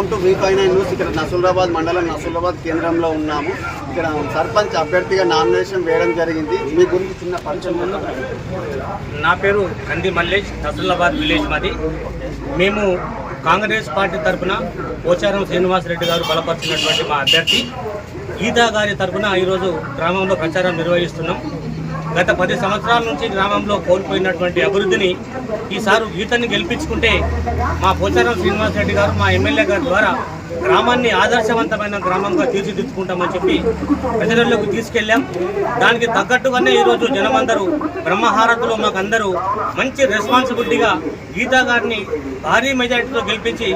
Welcome to V five nine news. ఇక్కడ నసూరాబాద్ మండలం నసూరాబాద్ కేంద్రంలో ఉన్నాము. ఇక్కడ సర్పంచ్ అభ్యర్థిగా నామినేషన్ వేయడం జరిగింది. మీ గురించి చిన్న పరిచయం నా పేరు కంది మల్లేష్ నసూరాబాద్ విలేజ్ మాది. మేము కాంగ్రెస్ పార్టీ తరఫున పోచారం శ్రీనివాసరెడ్డి గారు బలపరిచినటువంటి మా అభ్యర్థి. గీతా గారి తరఫున ఈరోజు గ్రామంలో ప్రచారం నిర్వహిస్తున్నాం. గత పది సంవత్సరాల నుంచి గ్రామంలో కోల్పోయినటువంటి అభివృద్ధిని ఈసారి గీతని గెలిపించుకుంటే మా పోచారం శ్రీనివాసరెడ్డి గారు మా ఎమ్మెల్యే గారి ద్వారా గ్రామాన్ని ఆదర్శవంతమైన గ్రామంగా తీర్చిదిద్దుకుంటామని చెప్పి ప్రజలలోకి తీసుకెళ్ళాం. దానికి తగ్గట్టుగానే ఈరోజు జనమందరూ బ్రహ్మహారతులు మాకు అందరూ మంచి రెస్పాన్సిబిలిటీగా గీతా గారిని భారీ మెజారిటీతో గెలిపించి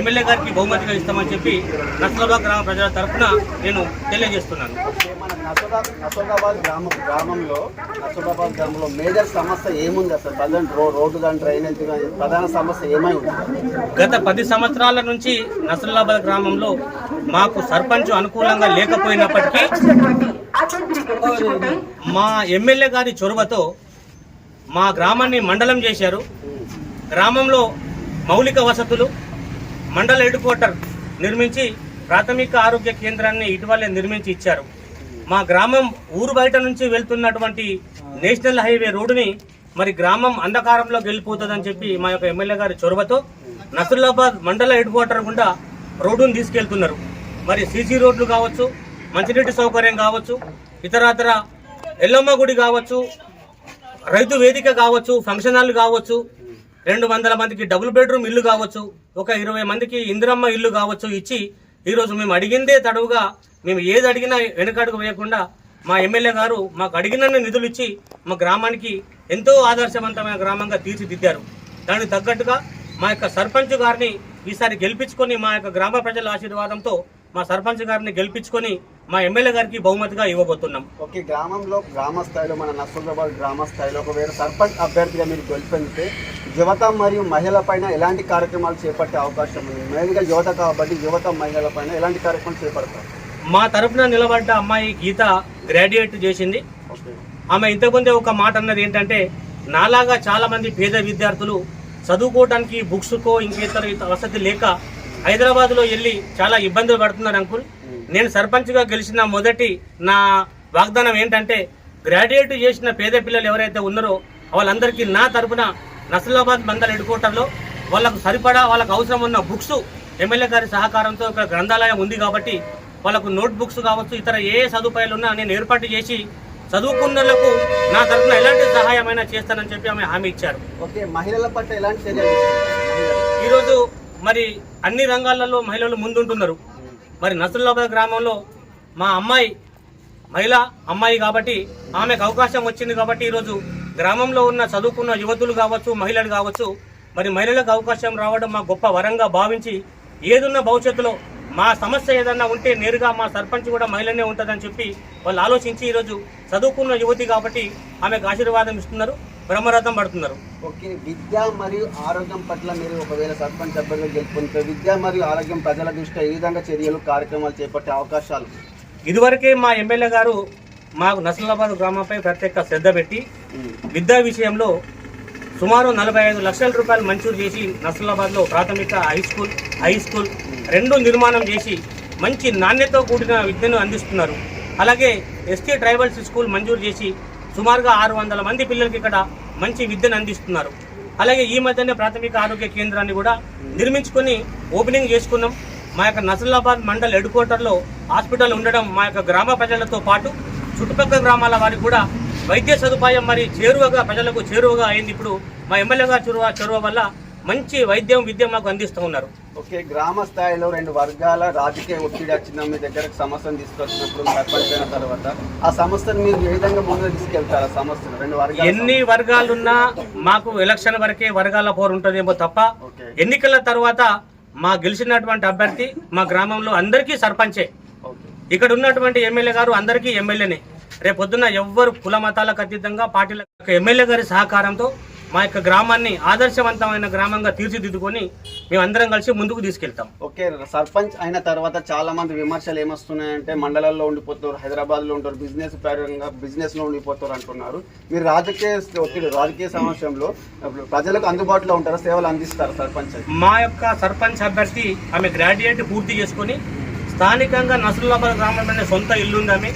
ఎమ్మెల్యే గారికి బహుమతిగా ఇస్తామని చెప్పి నస్లాబాద్ గ్రామ ప్రజల తరఫున నేను తెలియజేస్తున్నాను. ఓకే, మన గ్రామం గ్రామంలో నసూరాబాద్ గ్రామంలో మేజర్ సమస్య ఏముంది అసలు? ప్రజెంట్ రో రోడ్డు కానీ డ్రైనేజ్ కానీ ప్రధాన సమస్య ఏమై ఉంది? గత పది సంవత్సరాల నుంచి నసరులాబాద్ గ్రామంలో మాకు సర్పంచ్ అనుకూలంగా లేకపోయినప్పటికీ మా ఎమ్మెల్యే గారి చొరవతో మా గ్రామాన్ని మండలం చేశారు. గ్రామంలో మౌలిక వసతులు మండల హెడ్ క్వార్టర్ నిర్మించి ప్రాథమిక ఆరోగ్య కేంద్రాన్ని ఇటీవలే నిర్మించి ఇచ్చారు. మా గ్రామం ఊరు బయట నుంచి వెళ్తున్నటువంటి నేషనల్ హైవే రోడ్డుని మరి గ్రామం అంధకారంలోకి వెళ్ళిపోతుందని చెప్పి మా యొక్క ఎమ్మెల్యే గారి చొరవతో నసరులాబాద్ మండల హెడ్ క్వార్టర్ గుండా రోడ్డును తీసుకెళ్తున్నారు. మరి సీసీ రోడ్లు కావచ్చు మంచినీటి సౌకర్యం కావచ్చు ఇతరతర ఎల్లమ్మ గుడి కావచ్చు రైతు వేదిక కావచ్చు ఫంక్షన్ హాల్ కావచ్చు రెండు వందల మందికి డబుల్ బెడ్రూమ్ ఇల్లు కావచ్చు ఒక ఇరవై మందికి ఇందిరమ్మ ఇల్లు కావచ్చు ఇచ్చి ఈరోజు మేము అడిగిందే తడవుగా మేము ఏది అడిగినా వెనుకాడుకు వేయకుండా మా ఎమ్మెల్యే గారు మాకు అడిగినన్ని నిధులు ఇచ్చి మా గ్రామానికి ఎంతో ఆదర్శవంతమైన గ్రామంగా తీర్చిదిద్దారు. దానికి తగ్గట్టుగా మా యొక్క సర్పంచ్ గారిని ఈసారి గెలిపించుకొని మా యొక్క గ్రామ ప్రజల ఆశీర్వాదంతో మా సర్పంచ్ గారిని గెలిపించుకొని మా ఎమ్మెల్యే గారికి బహుమతిగా ఇవ్వబోతున్నాం. ఓకే గ్రామంలో గ్రామ స్థాయిలో మన నసూరాబాద్ గ్రామ స్థాయిలో ఒకవేళ సర్పంచ్ అభ్యర్థిగా మీరు గెలిపితే యువత మరియు మహిళల పైన ఎలాంటి కార్యక్రమాలు చేపట్టే అవకాశం ఉంది? మెయిన్గా యువత కాబట్టి యువత మహిళల పైన ఎలాంటి కార్యక్రమాలు చేపడతారు? మా తరపున నిలబడ్డ అమ్మాయి గీత గ్రాడ్యుయేట్ చేసింది. ఆమె ఇంతకుముందే ఒక మాట అన్నది ఏంటంటే నాలాగా చాలా మంది పేద విద్యార్థులు చదువుకోవడానికి బుక్స్కో ఇంకేతర వసతి లేక హైదరాబాద్లో వెళ్ళి చాలా ఇబ్బందులు పడుతున్నారు అంకుల్ నేను సర్పంచ్గా గెలిచిన మొదటి నా వాగ్దానం ఏంటంటే గ్రాడ్యుయేట్ చేసిన పేద పిల్లలు ఎవరైతే ఉన్నారో వాళ్ళందరికీ నా తరపున నసలాబాద్ మండల హెడ్ క్వార్టర్లో వాళ్ళకు సరిపడా వాళ్ళకు అవసరం ఉన్న బుక్స్ ఎమ్మెల్యే గారి సహకారంతో ఇక్కడ గ్రంథాలయం ఉంది కాబట్టి వాళ్ళకు నోట్ బుక్స్ కావచ్చు ఇతర ఏ సదుపాయాలు ఉన్నా నేను ఏర్పాటు చేసి చదువుకున్నలకు నా తరఫున ఎలాంటి సహాయమైనా చేస్తానని చెప్పి ఆమె హామీ ఇచ్చారు ఓకే మహిళల పట్ల ఎలాంటి? ఈరోజు మరి అన్ని రంగాలలో మహిళలు ముందుంటున్నారు. మరి నసరులాబాద్ గ్రామంలో మా అమ్మాయి మహిళ అమ్మాయి కాబట్టి ఆమెకు అవకాశం వచ్చింది కాబట్టి ఈరోజు గ్రామంలో ఉన్న చదువుకున్న యువతులు కావచ్చు మహిళలు కావచ్చు మరి మహిళలకు అవకాశం రావడం మా గొప్ప వరంగా భావించి ఏదున్న భవిష్యత్తులో మా సమస్య ఏదన్నా ఉంటే నేరుగా మా సర్పంచ్ కూడా మహిళనే ఉంటుందని చెప్పి వాళ్ళు ఆలోచించి ఈరోజు చదువుకున్న యువతి కాబట్టి ఆమెకు ఆశీర్వాదం ఇస్తున్నారు. బ్రహ్మరథం పడుతున్నారు. ఓకే విద్య మరియు ఆరోగ్యం పట్ల మీరు ఒకవేళ సర్పంచ్ అభ్యర్థిగా గెలుపుకుంటే విద్య మరియు ఆరోగ్యం ప్రజల దృష్ట్యా ఏ విధంగా చర్యలు కార్యక్రమాలు చేపట్టే అవకాశాలు? ఇదివరకే మా ఎమ్మెల్యే గారు మాకు నసలాబాద్ గ్రామంపై ప్రత్యేక శ్రద్ధ పెట్టి విద్యా విషయంలో సుమారు నలభై ఐదు లక్షల రూపాయలు మంజూరు చేసి నసలాబాద్లో ప్రాథమిక హై స్కూల్ హై స్కూల్ రెండు నిర్మాణం చేసి మంచి నాణ్యతతో కూడిన విద్యను అందిస్తున్నారు. అలాగే ఎస్టీ ట్రైబల్స్ స్కూల్ మంజూరు చేసి సుమారుగా ఆరు వందల మంది పిల్లలకి ఇక్కడ మంచి విద్యను అందిస్తున్నారు. అలాగే ఈ మధ్యనే ప్రాథమిక ఆరోగ్య కేంద్రాన్ని కూడా నిర్మించుకొని ఓపెనింగ్ చేసుకున్నాం. మా యొక్క నసలాబాద్ మండల్ హెడ్ క్వార్టర్లో హాస్పిటల్ ఉండడం మా యొక్క గ్రామ ప్రజలతో పాటు చుట్టుపక్కల గ్రామాల వారికి కూడా వైద్య సదుపాయం మరి చేరువగా ప్రజలకు చేరువగా అయింది. ఇప్పుడు మా ఎమ్మెల్యే గారి చొరవ చొరవ వల్ల మంచి వైద్యం విద్య మాకు అందిస్తూ ఉన్నారు. ఓకే గ్రామ స్థాయిలో రెండు వర్గాల రాజకీయ ఒత్తిడి వచ్చిన మీ దగ్గరకు సమస్యను తీసుకొచ్చినప్పుడు సర్పంచ్ అయిన తర్వాత. ఆ సమస్యను మీరు ఏ విధంగా ముందుకు తీసుకెళ్తారు? ఆ సమస్యను రెండు వర్గాల ఎన్ని వర్గాలున్నా మాకు ఎలక్షన్ వరకే వర్గాల పోరు ఉంటుందేమో తప్ప ఎన్నికల తర్వాత మా గెలిచినటువంటి అభ్యర్థి మా గ్రామంలో అందరికీ సర్పంచే. ఇక్కడ ఉన్నటువంటి ఎమ్మెల్యే గారు అందరికీ ఎమ్మెల్యేనే. రేపొద్దున ఎవ్వరు కుల మతాలకు అతీతంగా పార్టీల ఎమ్మెల్యే గారి సహకారంతో మా యొక్క గ్రామాన్ని ఆదర్శవంతమైన గ్రామంగా తీర్చిదిద్దుకొని మేమందరం కలిసి ముందుకు తీసుకెళ్తాం. ఓకే సర్పంచ్ అయిన తర్వాత చాలా మంది విమర్శలు ఏమొస్తున్నాయంటే మండలాల్లో ఉండిపోతారు హైదరాబాద్లో ఉంటారు బిజినెస్ పరంగా బిజినెస్లో ఉండిపోతారు అంటున్నారు. మీరు రాజకీయ ఒత్తిడి రాజకీయ సమస్యంలో ఇప్పుడు ప్రజలకు అందుబాటులో ఉంటారు సేవలు అందిస్తారు సర్పంచ్. మా యొక్క సర్పంచ్ అభ్యర్థి ఆమె గ్రాడ్యుయేట్ పూర్తి చేసుకొని స్థానికంగా నసరులాబాద్ గ్రామంలోనే సొంత ఇల్లు ఉంది ఆమె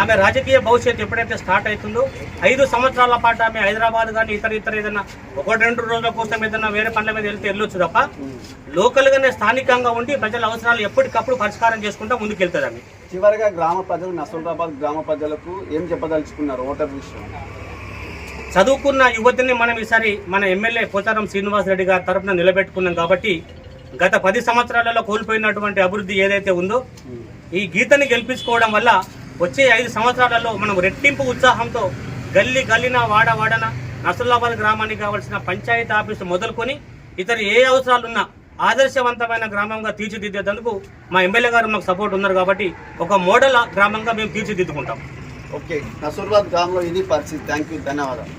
ఆమె రాజకీయ భవిష్యత్తు ఎప్పుడైతే స్టార్ట్ అవుతుందో ఐదు సంవత్సరాల పాటు ఆమె హైదరాబాద్ కానీ ఇతర ఇతర ఏదైనా ఒకటి రెండు రోజుల కోసం ఏదైనా వేరే పనుల మీద వెళ్తే వెళ్ళొచ్చు తప్ప లోకల్గానే స్థానికంగా ఉండి ప్రజల అవసరాలు ఎప్పటికప్పుడు పరిష్కారం చేసుకుంటా ముందుకెళ్తుంది ఆమె చివరిగా గ్రామ ప్రజలు నసరులాబాద్ గ్రామ ప్రజలకు ఏం చెప్పదలుచుకున్నారు ఓటర్ విషయం? చదువుకున్న యువతిని మనం ఈసారి మన ఎమ్మెల్యే పోచారం శ్రీనివాస్ రెడ్డి గారి తరపున నిలబెట్టుకున్నాం కాబట్టి గత పది సంవత్సరాలలో కోల్పోయినటువంటి అభివృద్ధి ఏదైతే ఉందో ఈ గీతని గెలిపించుకోవడం వల్ల వచ్చే ఐదు సంవత్సరాలలో మనం రెట్టింపు ఉత్సాహంతో గల్లీ గల్లిన వాడ వాడన నసరులాబాద్ గ్రామానికి కావాల్సిన పంచాయతీ ఆఫీసు మొదలుకొని ఇతర ఏ అవసరాలున్నా ఆదర్శవంతమైన గ్రామంగా తీర్చిదిద్దేందుకు మా ఎమ్మెల్యే గారు మాకు సపోర్ట్ ఉన్నారు కాబట్టి ఒక మోడల్ గ్రామంగా మేము తీర్చిదిద్దుకుంటాం. ఓకే. నసరులాబాద్ గ్రామంలో ఇది పరిస్థితి. థ్యాంక్ యూ ధన్యవాదాలు.